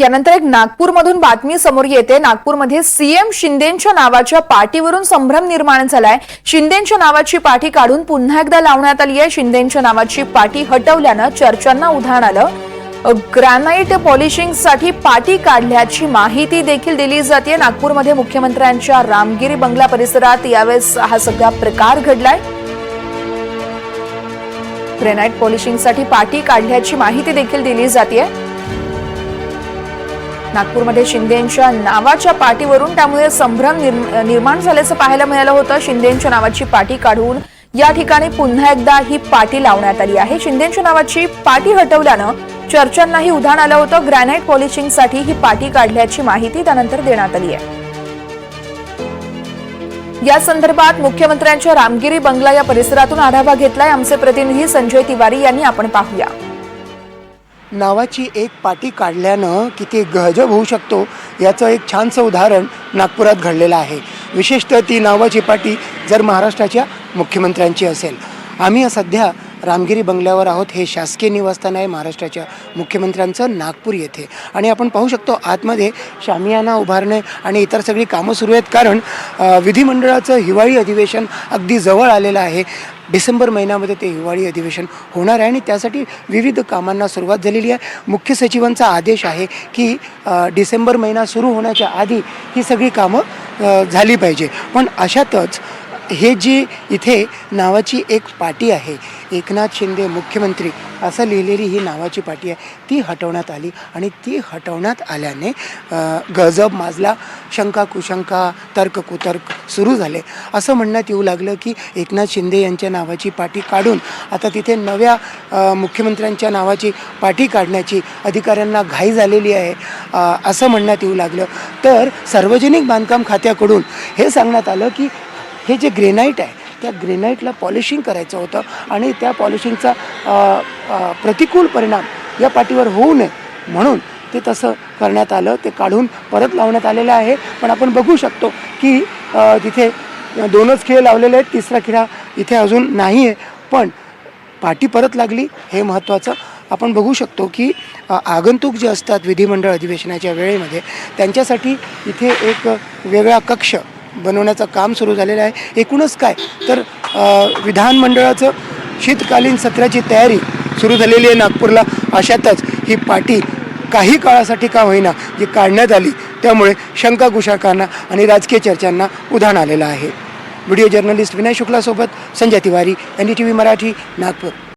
यानंतर एक नागपूरमधून बातमी समोर येते. नागपूरमध्ये सीएम शिंदेच्या नावाच्या पाटीवरून संभ्रम निर्माण झालाय. शिंदेच्या नावाची पाठी काढून पुन्हा एकदा लावण्यात आली आहे. शिंदेच्या नावाची पाठी हटवल्यानं चर्चांना उधाण आलं. ग्रॅनाईट ग्रॅनाइट पॉलिशिंगसाठी पाटी काढल्याची माहिती देखील दिली जाते. नागपूरमध्ये मुख्यमंत्र्यांच्या रामगिरी बंगला परिसरात यावेळेस हा सगळा प्रकार घडलाय. ग्रेनाइट पॉलिशिंगसाठी पाटी काढल्याची माहिती देखील दिली जाते. नागपूरमध्ये शिंदेच्या नावाच्या पाटीवरून त्यामुळे संभ्रम निर्माण झाल्याचं पाहायला मिळालं होतं. शिंदेच्या नावाची पाटी काढून या ठिकाणी पुन्हा एकदा ही पाटी लावण्यात आली आहे. शिंदेच्या नावाची पाटी हटवल्यानं चर्चांनाही उधाण आलं होतं. ग्रॅनाइट पॉलिशिंगसाठी ही पाटी काढल्याची माहिती त्यानंतर देण्यात आली आहे. या संदर्भात मुख्यमंत्र्यांच्या रामगिरी बंगला या परिसरातून आढावा घेतलाय. आमचे प्रतिनिधी संजय तिवारी यांनी आपण पाहूया. नावाची एक पाटी काढल्यानं किती गजब होऊ शकतो याचं एक छानसं उदाहरण नागपुरात घडलेलं आहे. विशेषतः ती नावाची पाटी जर महाराष्ट्राच्या मुख्यमंत्र्यांची असेल. आम्ही सध्या रामगिरी बंगल्यावर आहोत हे शासकीय निवासस्थान आहे महाराष्ट्राच्या मुख्यमंत्र्यांचं नागपूर येथे. आणि आपण पाहू शकतो आतमध्ये शामियाना उभारणे आणि इतर सगळी कामं सुरू आहेत. कारण विधिमंडळाचं हिवाळी अधिवेशन अगदी जवळ आलेलं आहे. डिसेंबर महिन्यामध्ये ते हिवाळी अधिवेशन होणार आहे आणि त्यासाठी विविध कामांना सुरुवात झालेली आहे. मुख्य सचिवांचा आदेश आहे की डिसेंबर महिना सुरू होण्याच्या आधी ही सगळी कामं झाली पाहिजे. पण अशातच हे जी इथे नावाची एक पाटी आहे एकनाथ शिंदे मुख्यमंत्री असं लिहिलेली ही नावाची पाटी आहे ती हटवण्यात आली आणि ती हटवण्यात आल्याने गजब माजला शंका कुशंका तर्क कुतर्क सुरू झाले. असं म्हणण्यात येऊ लागलं की एकनाथ शिंदे यांच्या नावाची पाटी काढून आता तिथे नव्या मुख्यमंत्र्यांच्या नावाची पाठी काढण्याची अधिकाऱ्यांना घाई झालेली आहे असं म्हणण्यात येऊ लागलं. तर सार्वजनिक बांधकाम खात्याकडून हे सांगण्यात आलं की हे जे ग्रेनाईट आहे त्या ग्रेनाईटला पॉलिशिंग करायचं होतं आणि त्या पॉलिशिंगचा प्रतिकूल परिणाम या पाठीवर होऊ नये म्हणून ते तसं करण्यात आलं. ते काढून परत लावण्यात आलेलं आहे. पण आपण बघू शकतो की तिथे दोनच खिळे लावलेले आहेत. तिसरा खिळा इथे अजून नाही आहे. पण पाठी परत लागली हे महत्त्वाचं. आपण बघू शकतो की आगंतुक जे असतात विधिमंडळ अधिवेशनाच्या वेळेमध्ये त्यांच्यासाठी इथे एक वेगळा कक्ष बनवण्याचं काम सुरू झालेलं आहे. एकूणच काय? तर विधानमंडळाचं शीतकालीन सत्राची तयारी सुरू झालेली आहे नागपूरला. अशातच ही पाटी काही काळासाठी का होईना जी काढण्यात आली त्यामुळे शंका गुशाकांना आणि राजकीय चर्चांना उधाण आलेलं आहे. Video journalist Vinay शुक्लासोबत Sanjay Tiwari N D T V Marathi Nagpur.